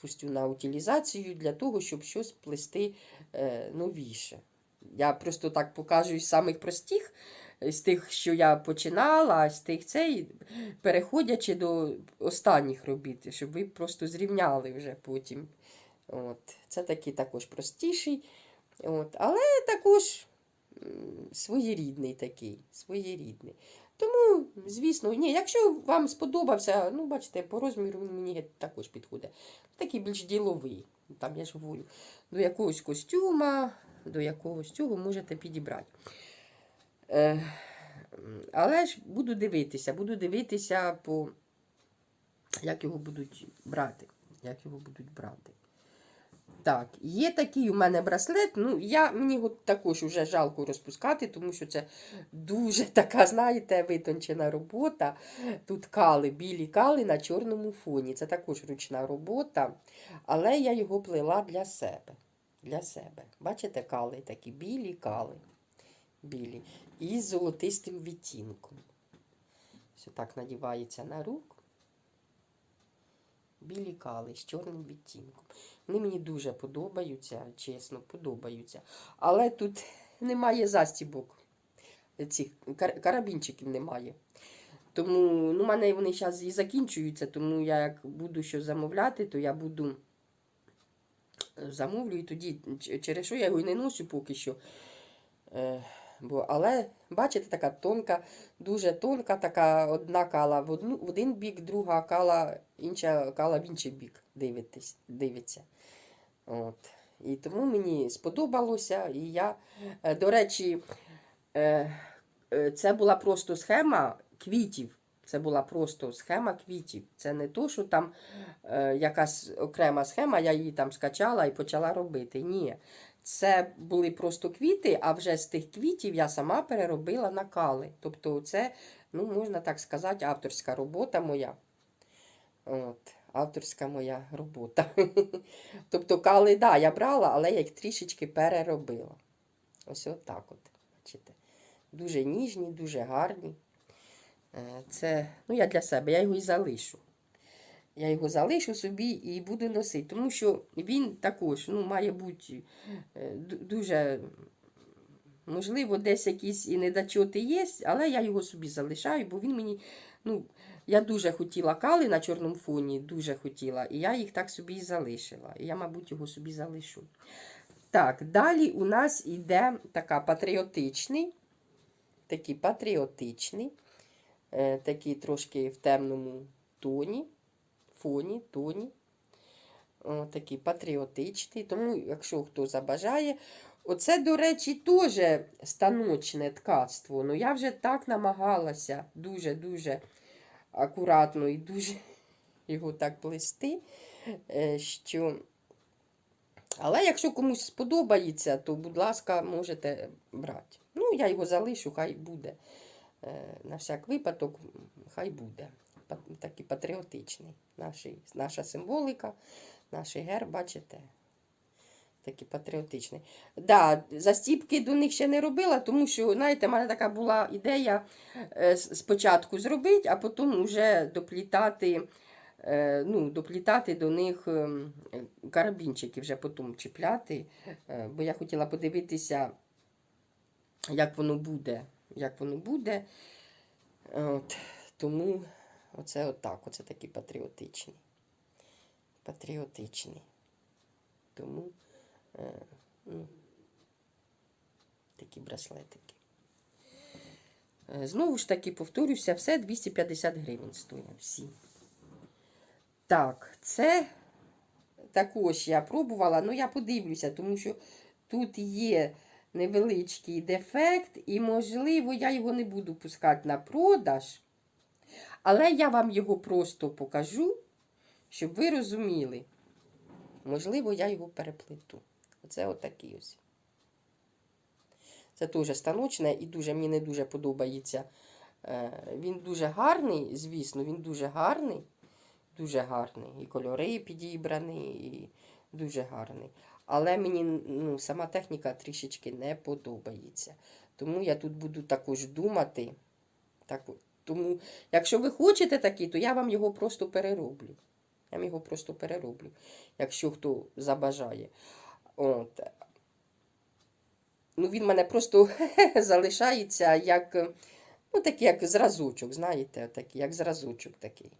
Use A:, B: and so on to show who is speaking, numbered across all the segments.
A: пустю на утилізацію для того, щоб щось плести е, новіше. Я просто так покажу із самих простих, з тих, що я починала, з тих цей, переходячи до останніх робіт, щоб ви просто зрівняли вже потім. От. Це такий також простіший. От. Але також своєрідний такий. своєрідний. Тому, звісно, ні, якщо вам сподобався, ну, бачите, по розміру він мені також підходить. Такий більш діловий. Там я ж говорю, до якогось костюма, до якогось цього можете підібрати. Е, але ж буду дивитися, буду дивитися по як його будуть брати. Як його будуть брати. Так, є такий у мене браслет. Ну, я, мені його також вже жалко розпускати, тому що це дуже така, знаєте, витончена робота. Тут кали, білі кали на чорному фоні. Це також ручна робота. Але я його плела для себе. Для себе. Бачите, кали такі білі кали. Білі. І з золотистим відтінком. Все так надівається на руку. Білі кали з чорним відтінком. Вони мені дуже подобаються, чесно, подобаються. Але тут немає застібок. Цих карабінчиків немає. Тому ну, у мене вони зараз і закінчуються, тому я як буду що замовляти, то я буду е, замовлю і тоді, через що я його і не ношу поки що. Е, бо, але, бачите, така тонка, дуже тонка, така одна кала в, одну, в один бік, друга кала, інша кала в інший бік дивитись, дивиться. От. І тому мені сподобалося. І я, е, до речі, е, е, це була просто схема квітів. Це була просто схема квітів. Це не то, що там якась окрема схема, я її там скачала і почала робити. Ні. Це були просто квіти, а вже з тих квітів я сама переробила на кали. Тобто, це, ну, можна так сказати, авторська робота моя. От, авторська моя робота. тобто, кали, да, я брала, але я їх трішечки переробила. Ось отак от. Бачите. Дуже ніжні, дуже гарні. Е, Це, ну, я для себе, я його і залишу. Я його залишу собі і буду носити, тому що він також ну, має бути е, дуже, можливо, десь якісь і недочоти є, але я його собі залишаю, бо він мені, ну, я дуже хотіла кали на чорному фоні, дуже хотіла, і я їх так собі і залишила. І я, мабуть, його собі залишу. Так, далі у нас іде така патріотичний, такий патріотичний, е, такий трошки в темному тоні фоні, тоні. О, такий патріотичний. Тому, якщо хто забажає, оце, до речі, теж станочне ткацтво. Ну, я вже так намагалася дуже-дуже акуратно і дуже його так плести, е, що. Але якщо комусь сподобається, то, будь ласка, можете брати. Ну, я його залишу, хай буде. Е, На всяк випадок, хай буде такий патріотичний. Наша символика, наш герб, бачите? Такий патріотичний. Да, застіпки до них ще не робила, тому що, знаєте, в мене така була ідея е, спочатку зробити, а потім вже доплітати, е, ну, доплітати до них е, карабінчики, вже потім чіпляти. Бо я хотіла подивитися, як воно буде. Як воно буде. От, тому Оце отак, оце такий патріотичний. Патріотичний. Тому ну, такі браслетики. Е, Знову ж таки, повторюся, все 250 гривень стоять всі. Так, це також я пробувала, ну я подивлюся, тому що тут є невеличкий дефект, і, можливо, я його не буду пускати на продаж. Але я вам його просто покажу, щоб ви розуміли. Можливо, я його переплету. Оце отакий ось. Це теж станочне і дуже, мені не дуже подобається. Е, Він дуже гарний, звісно, він дуже гарний. Дуже гарний. І кольори підібрані, і дуже гарний. Але мені ну, сама техніка трішечки не подобається. Тому я тут буду також думати. Так, тому, якщо ви хочете такий, то я вам його просто перероблю. Я вам його просто перероблю, якщо хто забажає. От. Ну, він мене просто залишається як, ну, такий, як зразочок, знаєте, такий, як зразочок такий.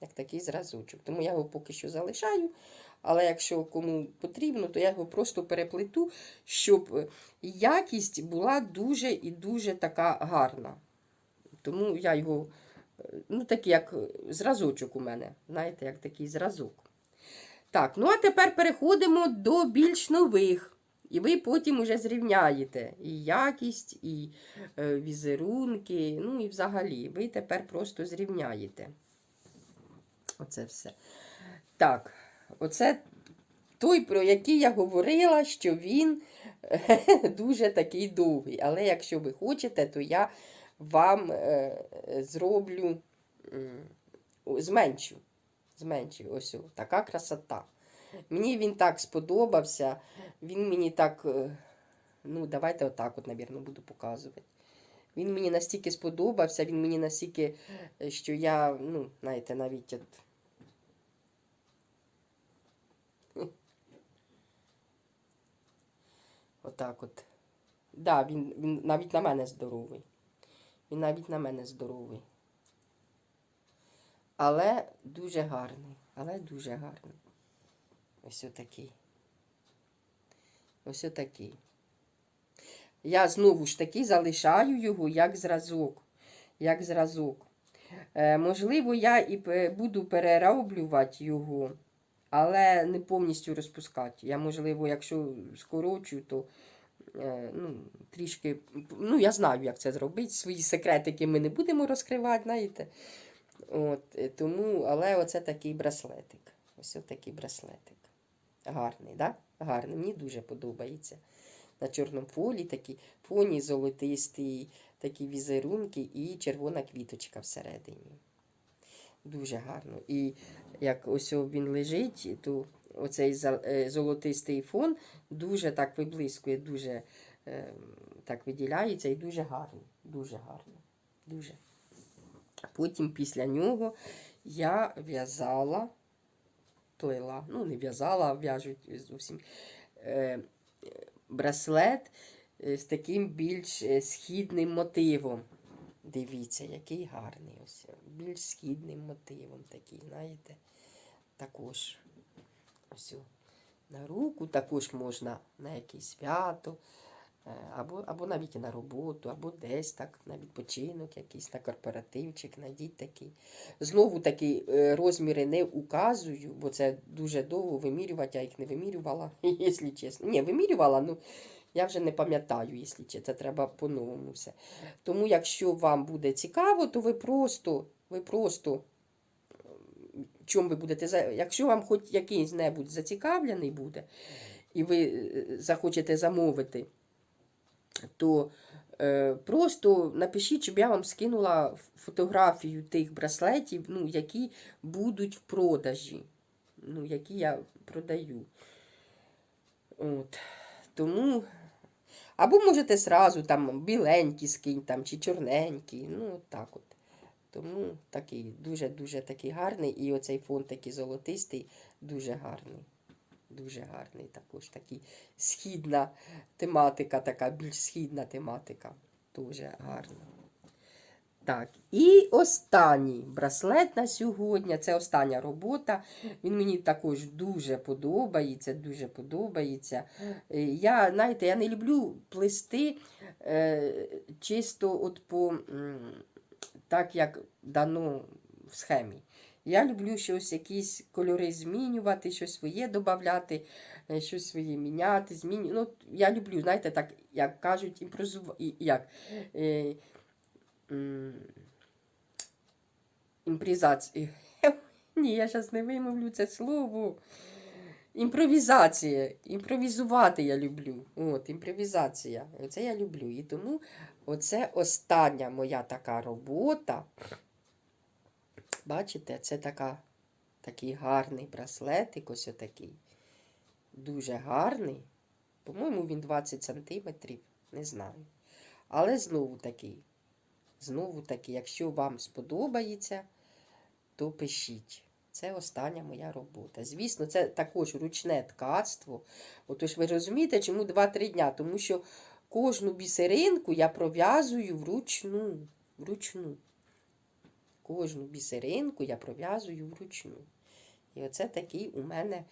A: Як такий зразочок. Тому я його поки що залишаю. Але якщо кому потрібно, то я його просто переплету, щоб якість була дуже і дуже така гарна. Тому я його, ну, такий, як зразочок у мене. Знаєте, як такий зразок. Так, ну а тепер переходимо до більш нових. І ви потім уже зрівняєте і якість, і е, візерунки, ну і взагалі, ви тепер просто зрівняєте. Оце все. Так, оце той, про який я говорила, що він дуже такий довгий. Але якщо ви хочете, то я вам е, зроблю, о, зменшу. Зменшу. Ось така красота. Мені він так сподобався. Він мені так. е, Ну, давайте отак, от, навірно, буду показувати. Він мені настільки сподобався, він мені настільки, е, що я, ну, знаєте, навіть от. Отак от. Да, він, він навіть на мене здоровий. Він навіть на мене здоровий. Але дуже гарний. Але дуже гарний. Ось отакий. Ось отакий. Я знову ж таки залишаю його як зразок. Як зразок. Е, можливо, я і буду перероблювати його, але не повністю розпускати. Я, можливо, якщо скорочу, то е, ну, трішки. Ну, я знаю, як це зробити. Свої секретики ми не будемо розкривати, знаєте. От, е, тому, але оце такий браслетик. Ось такий браслетик. Гарний, да? Гарний. Мені дуже подобається. На чорному фолі такі фоні золотистий, такі візерунки і червона квіточка всередині. Дуже гарно. І як ось він лежить, то оцей е, золотистий фон дуже так виблискує, дуже е, так виділяється і дуже гарно. Дуже гарно. Дуже. Потім після нього я в'язала, плела, ну не в'язала, а в'яжуть зовсім е, браслет е, з таким більш е, східним мотивом. Дивіться, який гарний ось. Більш східним мотивом такий, знаєте. Також ось на руку також можна на якесь свято, або, або навіть на роботу, або десь так, на відпочинок якийсь, на корпоративчик, найдіть такий. Знову таки е, розміри не указую, бо це дуже довго вимірювати, я їх не вимірювала, якщо чесно. Ні, вимірювала, ну я вже не пам'ятаю, якщо чесно, це треба по-новому все. Тому, якщо вам буде цікаво, то ви просто, ви просто, м, чому ви будете, якщо вам хоч якийсь небудь зацікавлений буде, і ви е, захочете замовити, то е, просто напишіть, щоб я вам скинула фотографію тих браслетів, ну, які будуть в продажі, ну, які я продаю. От. Тому. Або можете сразу там біленькі скинь там, чи чорненькі. Ну, так от. Тому такий дуже-дуже такий гарний. І оцей фон такий золотистий, дуже гарний. Дуже гарний також такий східна тематика, така більш східна тематика. Дуже гарна. Так, і останній браслет на сьогодні. Це остання робота. Він мені також дуже подобається. Дуже подобається. Е, Я, знаєте, я не люблю плести е, чисто от по так, як дано в схемі. Я люблю щось, якісь кольори змінювати, щось своє додати, щось своє міняти, змінювати. Ну, я люблю, знаєте, так, як кажуть, імпровізувати. Як? Е, імпровізація. Ні, я зараз не вимовлю це слово. Імпровізація. Імпровізувати я люблю. От, імпровізація. Це я люблю. І тому оце остання моя така робота. Бачите, це така, такий гарний браслетик, ось отакий. Дуже гарний. По-моєму, він 20 сантиметрів, не знаю. Але знову такий. Знову таки, якщо вам сподобається, то пишіть. Це остання моя робота. Звісно, це також ручне ткацтво. Отож, ви розумієте, чому 2-3 дня? Тому що кожну бісеринку я пров'язую вручну. вручну. Кожну бісеринку я пров'язую вручну. І оце такий у мене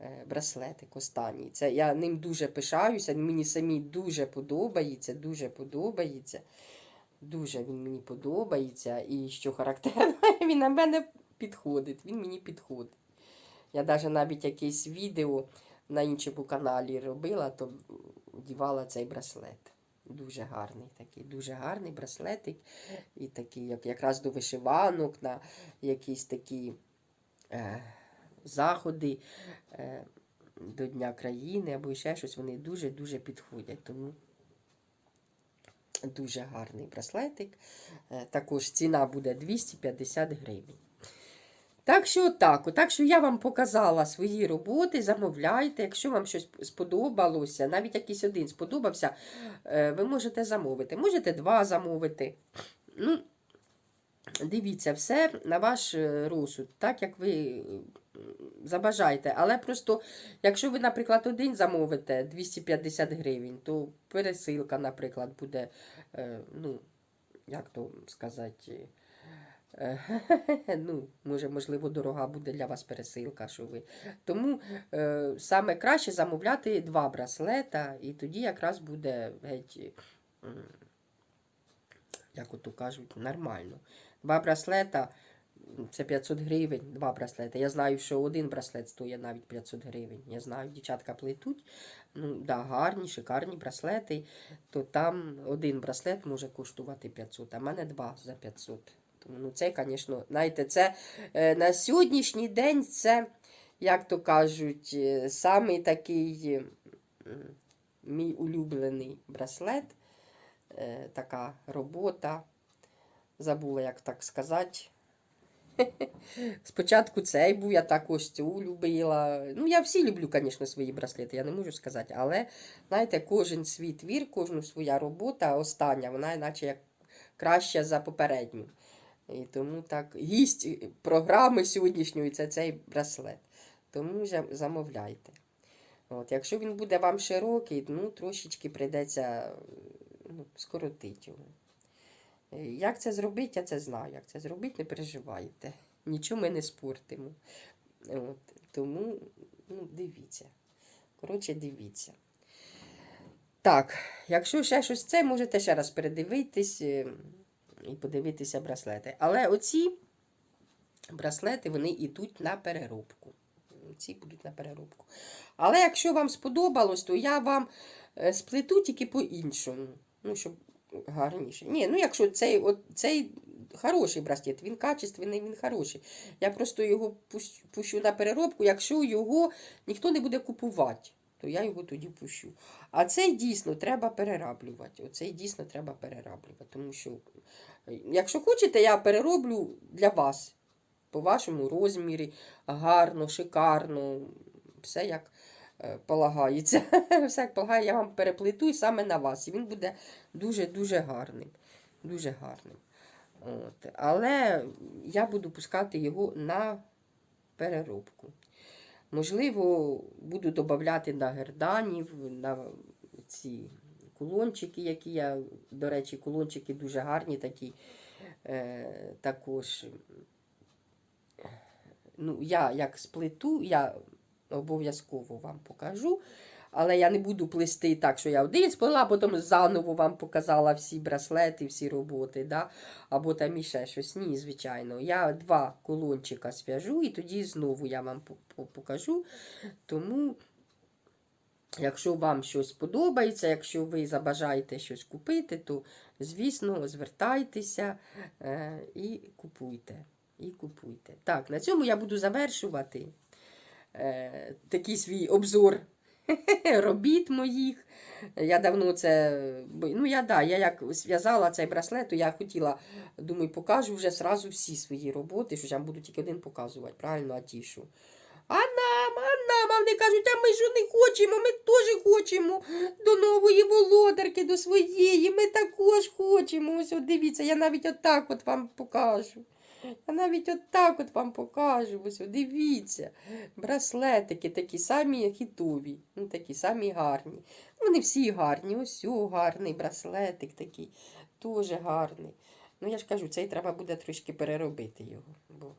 A: е, браслетик останній. Це я ним дуже пишаюся, мені самі дуже подобається, дуже подобається. Дуже він мені подобається. І що характерно, він на мене підходить. Він мені підходить. Я навіть навіть якесь відео на іншому каналі робила, то вдівала цей браслет. Дуже гарний такий, дуже гарний браслетик. І такий, як якраз до вишиванок, на якісь такі е, заходи е, до Дня країни або ще щось, вони дуже-дуже підходять. Тому дуже гарний браслетик. Е, також ціна буде 250 гривень. Так що так, так що я вам показала свої роботи, замовляйте. Якщо вам щось сподобалося, навіть якийсь один сподобався, е, ви можете замовити. Можете два замовити. Ну, Дивіться, все на ваш е, розсуд, так як ви е, забажаєте. Але просто, якщо ви, наприклад, один замовите 250 гривень, то пересилка, наприклад, буде, ну, як то сказати, ну, може, можливо, дорога буде для вас пересилка. що ви. Тому е, саме краще замовляти два браслета, і тоді якраз буде геть, як ото кажуть, нормально. Два браслета це 500 гривень, два браслети. Я знаю, що один браслет стоїть навіть 500 гривень. Я знаю, дівчатка плетуть. Ну, да, гарні, шикарні браслети. То там один браслет може коштувати 500, а в мене два за 500. Ну, це, звісно, знаєте, це е, на сьогоднішній день це, як то кажуть, е, самий такий е, мій улюблений браслет. Така робота забула, як так сказати. Спочатку цей був, я також цю любила. Ну, я всі люблю, звісно, свої браслети, я не можу сказати. Але, знаєте, кожен свій твір, кожна своя робота, остання, вона іначе як краща за попередню. І тому так, гість програми сьогоднішньої це цей браслет. Тому замовляйте. От, якщо він буде вам широкий, ну, трошечки прийдеться ну, скоротити його. Е, Як це зробити, я це знаю. Як це зробити, не переживайте. Нічого ми не спортимо. От, тому ну, дивіться. Коротше, дивіться. Так, якщо ще щось це, можете ще раз передивитись е, і подивитися браслети. Але оці браслети вони йдуть на переробку. Ці будуть на переробку. Але якщо вам сподобалось, то я вам е, сплету тільки по-іншому. Ну, щоб гарніше. Ні, ну якщо цей, от, цей хороший браслет, він качественний, він хороший. Я просто його пущу на переробку, якщо його ніхто не буде купувати, то я його тоді пущу. А цей дійсно треба перераблювати. Оцей дійсно треба перераблювати. Тому що, е, якщо хочете, я перероблю для вас. По вашому розмірі, гарно, шикарно, все як е, полагається. Все як полагає, я вам переплету і саме на вас. І він буде дуже-дуже гарним. Дуже гарним. От. Але я буду пускати його на переробку. Можливо, буду додати на герданів, на ці кулончики, які я, до речі, кулончики дуже гарні такі. Е, також, ну, я як сплету, я обов'язково вам покажу. Але я не буду плести так, що я один сплела, а потім заново вам показала всі браслети, всі роботи, да? або там іще щось. Ні, звичайно. Я два колончика зв'яжу і тоді знову я вам по- по- покажу. Тому, якщо вам щось подобається, якщо ви забажаєте щось купити, то, звісно, звертайтеся е, і купуйте. І купуйте. Так, на цьому я буду завершувати е, такий свій обзор робіт моїх. Я давно це. Ну, я да, я як зв'язала цей браслет, то я хотіла, думаю, покажу вже зразу всі свої роботи, що я буду тільки один показувати, правильно, Атішу. А нам, а нам, а вони кажуть, а ми ж не хочемо, ми теж хочемо до нової володарки, до своєї, ми також хочемо. Ось от дивіться, я навіть отак от вам покажу. Я навіть от так от вам покажу. Ось, дивіться. Браслетики такі самі хітові, ну такі самі гарні. Вони всі гарні. Ось о, гарний браслетик такий, дуже гарний. Ну, я ж кажу, цей треба буде трішки переробити його. Бо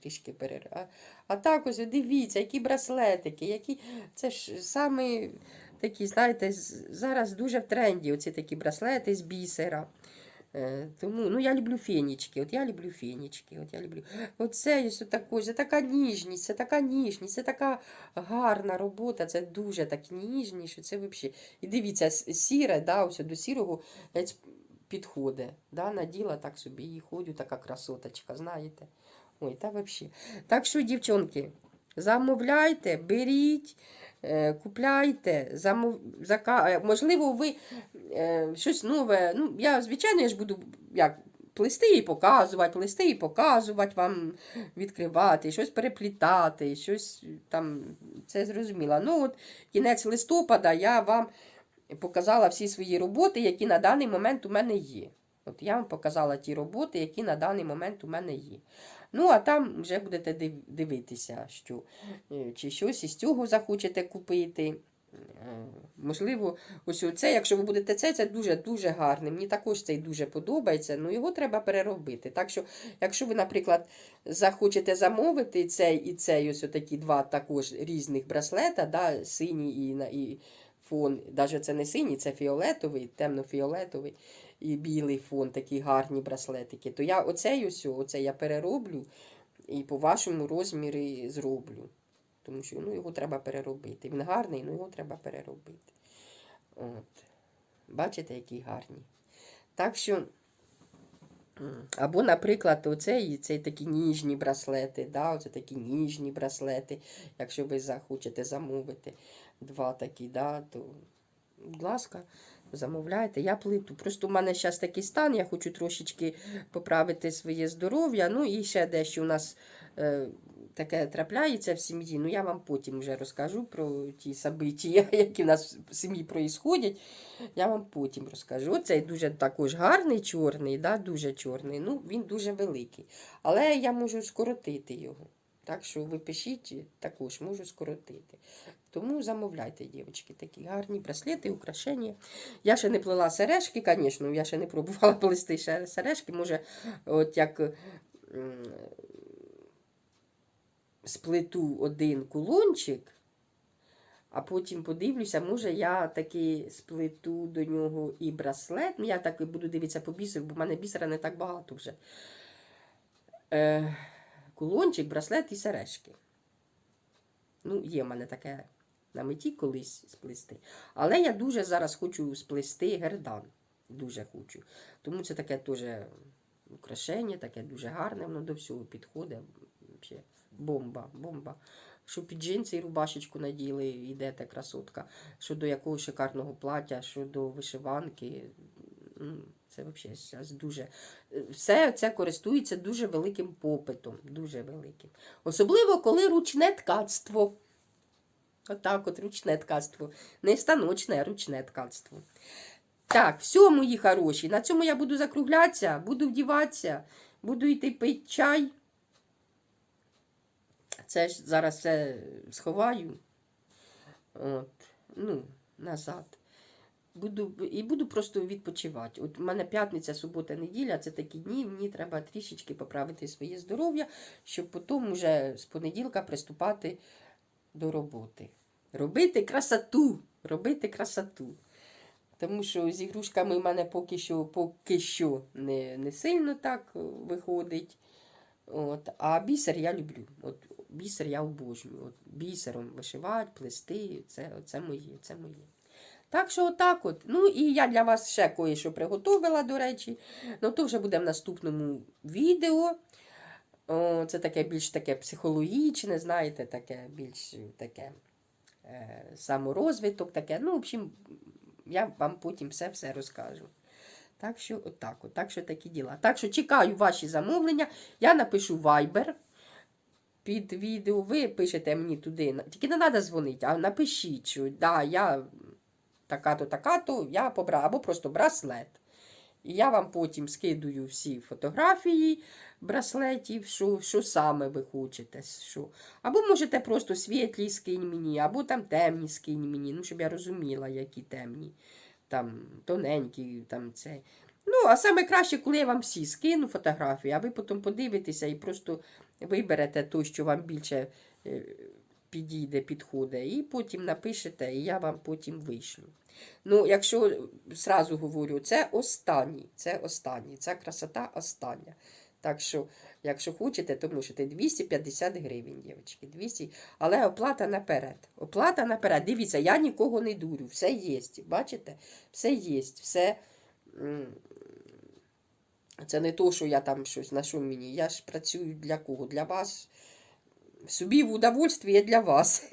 A: трішки переробити. А, а так ось дивіться, які браслетики, які. Це ж саме такі, знаєте, зараз дуже в тренді оці такі браслети з бісера. Е, Тому ну, я люблю фенічки. От я люблю фенічки. От я люблю. Оце ось тако, це така ніжність, це така ніжність, це така гарна робота, це дуже так ніжні, що це взагалі. І дивіться, сіре, да, ось до сірого підходить. Да, наділа так собі і ходю, така красоточка, знаєте. Ой, та взагалі. Так що, дівчонки, замовляйте, беріть. Е, Купляйте, замов... зака... е, можливо, ви е, щось нове. Ну, я, звичайно, я ж буду як, плести і показувати, плести і показувати вам, відкривати, щось переплітати, щось там, це зрозуміло. Ну, от кінець листопада я вам показала всі свої роботи, які на даний момент у мене є. От я вам показала ті роботи, які на даний момент у мене є. Ну, а там вже будете дивитися, що, е, чи щось із цього захочете купити. Е, Можливо, ось це, якщо ви будете це, це дуже-дуже гарне. Мені також цей дуже подобається, ну його треба переробити. Так що, якщо ви, наприклад, захочете замовити цей і цей, ось такі два також різних браслета, да, синій і, і фон, навіть це не синій, це фіолетовий, темно-фіолетовий і білий фон, такі гарні браслетики, то я оцей ось, оце я перероблю і по вашому розмірі зроблю. Тому що ну, його треба переробити. Він гарний, але його треба переробити. От. Бачите, які гарні. Так що, або, наприклад, оцей, цей такі ніжні браслети, да, оце такі ніжні браслети, якщо ви захочете замовити два такі, да, то, будь ласка, замовляйте. Я плиту. Просто в мене зараз такий стан, я хочу трошечки поправити своє здоров'я. Ну і ще дещо у нас е, таке трапляється в сім'ї. Ну я вам потім вже розкажу про ті события, які в нас в сім'ї проїсходять. Я вам потім розкажу. Оцей дуже також гарний, чорний, да, дуже чорний. Ну, він дуже великий. Але я можу скоротити його. Так що ви пишіть, також можу скоротити. Тому замовляйте, дівчатки, такі гарні браслети, украшення. Я ще не плела сережки, звісно, я ще не пробувала плести сережки. Може, от як сплету один кулончик, а потім подивлюся, може я таки сплету до нього і браслет. Ну, я так буду дивитися по бісеру, бо в мене бісера не так багато вже. Е, кулончик, браслет і сережки. Ну, є в мене таке на меті колись сплести. Але я дуже зараз хочу сплести гердан. Дуже хочу. Тому це таке теж украшення, таке дуже гарне, воно до всього підходить. Бомба, бомба. Що під джинси і рубашечку наділи, йдете красотка. Що до якого шикарного плаття, що до вишиванки. Це взагалі зараз дуже. Все це користується дуже великим попитом. Дуже великим. Особливо, коли ручне ткацтво. Отак от ручне ткацтво. Не станочне, а ручне ткацтво. Так, все, мої хороші. На цьому я буду закруглятися, буду вдіватися, буду йти пити чай. Це ж зараз все сховаю. От, ну, назад. Буду, і буду просто відпочивати. От у мене п'ятниця, субота, неділя це такі дні, мені треба трішечки поправити своє здоров'я, щоб потім уже з понеділка приступати до роботи. Робити красоту. Робити красоту. Тому що з ігрушками в мене поки що, поки що не, не сильно так виходить. От. А бісер я люблю. От, бісер я обожнюю. От, бісером вишивати, плести це, це моє. Це моє. Так що отак от. Ну і я для вас ще кое-що приготувала, до речі. Ну то вже буде в наступному відео. О, це таке більш таке психологічне, знаєте, таке більш таке е, саморозвиток, таке. Ну, в общем, я вам потім все-все розкажу. Так що, отак, от, так що такі діла. Так що чекаю ваші замовлення. Я напишу Viber під відео. Ви пишете мені туди. Тільки не треба дзвонити, а напишіть, що да, я така-то, така-то, я побрала, або просто браслет. І я вам потім скидую всі фотографії браслетів, що, що саме ви хочете. Що. Або можете просто світлі скинь мені, або там темні скинь мені, ну, щоб я розуміла, які темні. Там тоненькі, там це. Ну, а саме краще, коли я вам всі скину фотографії, а ви потім подивитеся і просто виберете то, що вам більше е, підійде, підходить, і потім напишете, і я вам потім вишлю. Ну, якщо зразу говорю, це останній, це останній, ця красота остання. Так що, якщо хочете, то можете 250 гривень, дівчатки, 200, але оплата наперед. Оплата наперед. Дивіться, я нікого не дурю, все є. Бачите? Все є, все. Це не то, що я там щось на що мені. Я ж працюю для кого? Для вас. Собі в удовольствие для вас.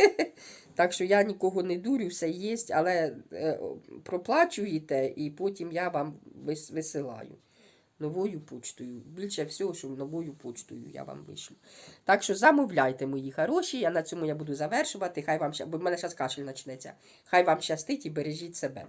A: Так що я нікого не дурю, все є, але е, проплачуєте і потім я вам вис- висилаю новою почтою. Більше всього, що новою почтою я вам вишлю. Так що замовляйте, мої хороші. Я на цьому я буду завершувати. Хай вам бо в мене зараз кашель почнеться. Хай вам щастить і бережіть себе.